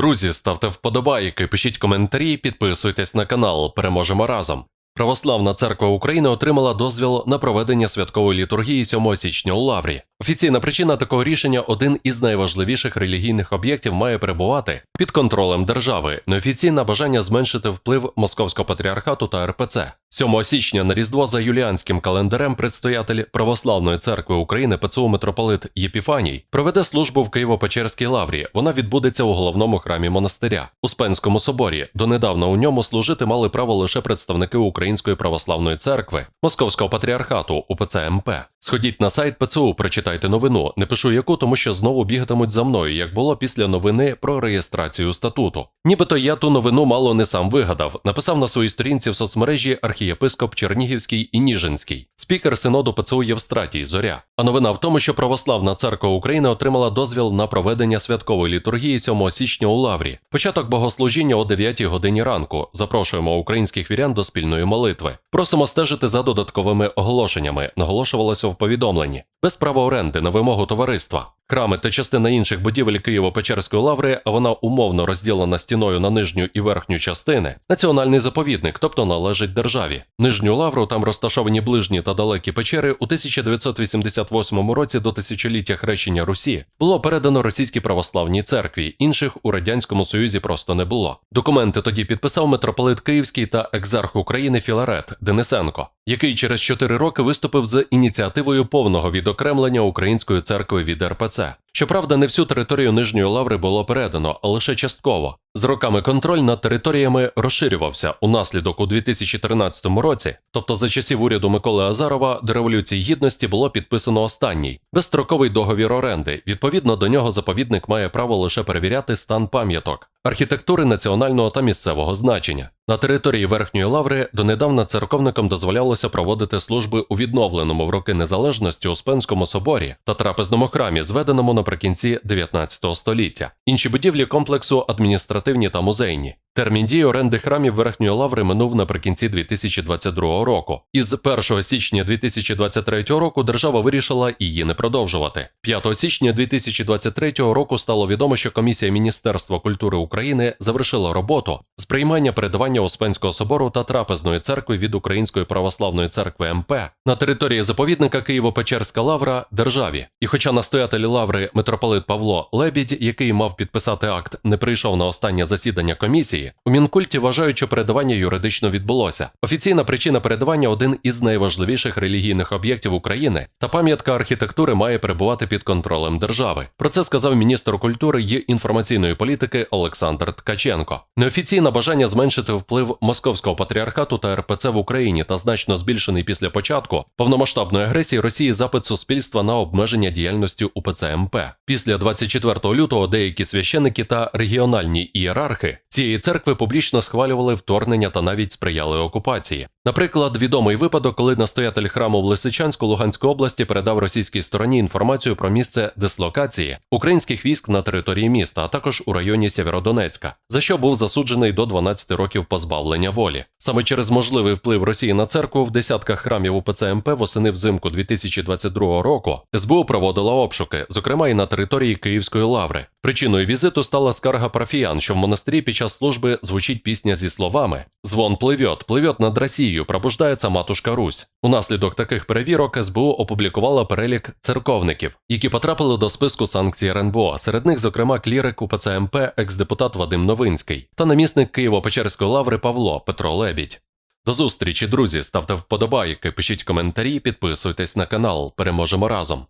Друзі, ставте вподобайки, пишіть коментарі, підписуйтесь на канал. Переможемо разом. Православна церква України отримала дозвіл на проведення святкової літургії 7 січня у Лаврі. Офіційна причина такого рішення один із найважливіших релігійних об'єктів має перебувати під контролем держави. Неофіційне бажання зменшити вплив московського патріархату та РПЦ. 7 січня на Різдво за юліанським календарем предстоятель Православної церкви України ПЦУ митрополит Єпіфаній проведе службу в Києво-Печерській лаврі. Вона відбудеться у головному храмі монастиря у Спенському соборі. Донедавна у ньому служити мали право лише представники Української православної церкви, Московського патріархату УПЦ МП. Сходіть на сайт ПЦУ, прочитайте новину. Не пишу яку, тому що знову бігатимуть за мною, як було після новини про реєстрацію статуту. Нібито я ту новину мало не сам вигадав. Написав на своїй сторінці в соцмережі архієпископ Чернігівський і Ніжинський, спікер синоду ПЦУ Євстратій Зоря. А новина в тому, що Православна церква України отримала дозвіл на проведення святкової літургії 7 січня у Лаврі. Початок богослужіння о 9 годині ранку. Запрошуємо українських вірян до спільної молитви. Просимо стежити за додатковими оголошеннями. Наголошувалося в повідомленні. Без права оренди на вимогу товариства. Храми та частина інших будівель Києво-Печерської лаври, вона умовно розділена стіною на нижню і верхню частини, національний заповідник, тобто належить державі. Нижню лавру там розташовані ближні та далекі печери у 1988 році до тисячоліття хрещення Русі було передано російській православній церкві, інших у радянському союзі просто не було. Документи тоді підписав митрополит Київський та екзарх України Філарет Денисенко, який через 4 роки виступив з ініціативою повного відокремлення української церкви від РПЦ отца. Щоправда, не всю територію Нижньої лаври було передано, а лише частково. З роками контроль над територіями розширювався унаслідок у 2013 році, тобто за часів уряду Миколи Азарова до Революції Гідності було підписано останній безстроковий договір оренди. Відповідно до нього заповідник має право лише перевіряти стан пам'яток, архітектури національного та місцевого значення. На території Верхньої Лаври донедавна церковникам дозволялося проводити служби у відновленому в роки незалежності Успенському соборі та трапезному храмі, зведеному наприкінці 19 століття. Інші будівлі комплексу адміністративні та музейні. Термін дії оренди храмів Верхньої Лаври минув наприкінці 2022 року. Із 1 січня 2023 року держава вирішила її не продовжувати. 5 січня 2023 року стало відомо, що комісія Міністерства культури України завершила роботу з приймання передавання Успенського собору та трапезної церкви від Української православної церкви МП на території заповідника Києво-Печерська лавра державі. І хоча настоятель лаври митрополит Павло Лебідь, який мав підписати акт, не прийшов на останнє засідання комісії. У Мінкульті вважають, що передавання юридично відбулося. Офіційна причина передавання один із найважливіших релігійних об'єктів України, та пам'ятка архітектури має перебувати під контролем держави. Про це сказав міністр культури й інформаційної політики Олександр Ткаченко. Неофіційне бажання зменшити вплив московського патріархату та РПЦ в Україні та значно збільшений після початку повномасштабної агресії Росії запит суспільства на обмеження діяльності УПЦ МП. Після 24 лютого деякі священики та регіональні ієрархи цієї церкви публічно схвалювали вторгнення та навіть сприяли окупації. Наприклад, відомий випадок, коли настоятель храму в Лисичанську Луганської області передав російській стороні інформацію про місце дислокації українських військ на території міста, а також у районі Сєвєродонецька, за що був засуджений до 12 років позбавлення волі. Саме через можливий вплив Росії на церкву в десятках храмів УПЦ МП восени взимку 2022 року СБУ проводила обшуки, зокрема і на території Київської лаври. Причиною візиту стала скарга парафіян, що в монастирі під час служби звучить пісня зі словами Звон пливет, пливет над Росією, пробуждається матушка Русь. Унаслідок таких перевірок СБУ опублікувала перелік церковників, які потрапили до списку санкцій РНБО. Серед них, зокрема, клірик УПЦ МП, екс-депутат Вадим Новинський та намісник Києво-Печерської лаври Павло Петро Лебідь. До зустрічі, друзі! Ставте вподобайки, пишіть коментарі, підписуйтесь на канал. Переможемо разом.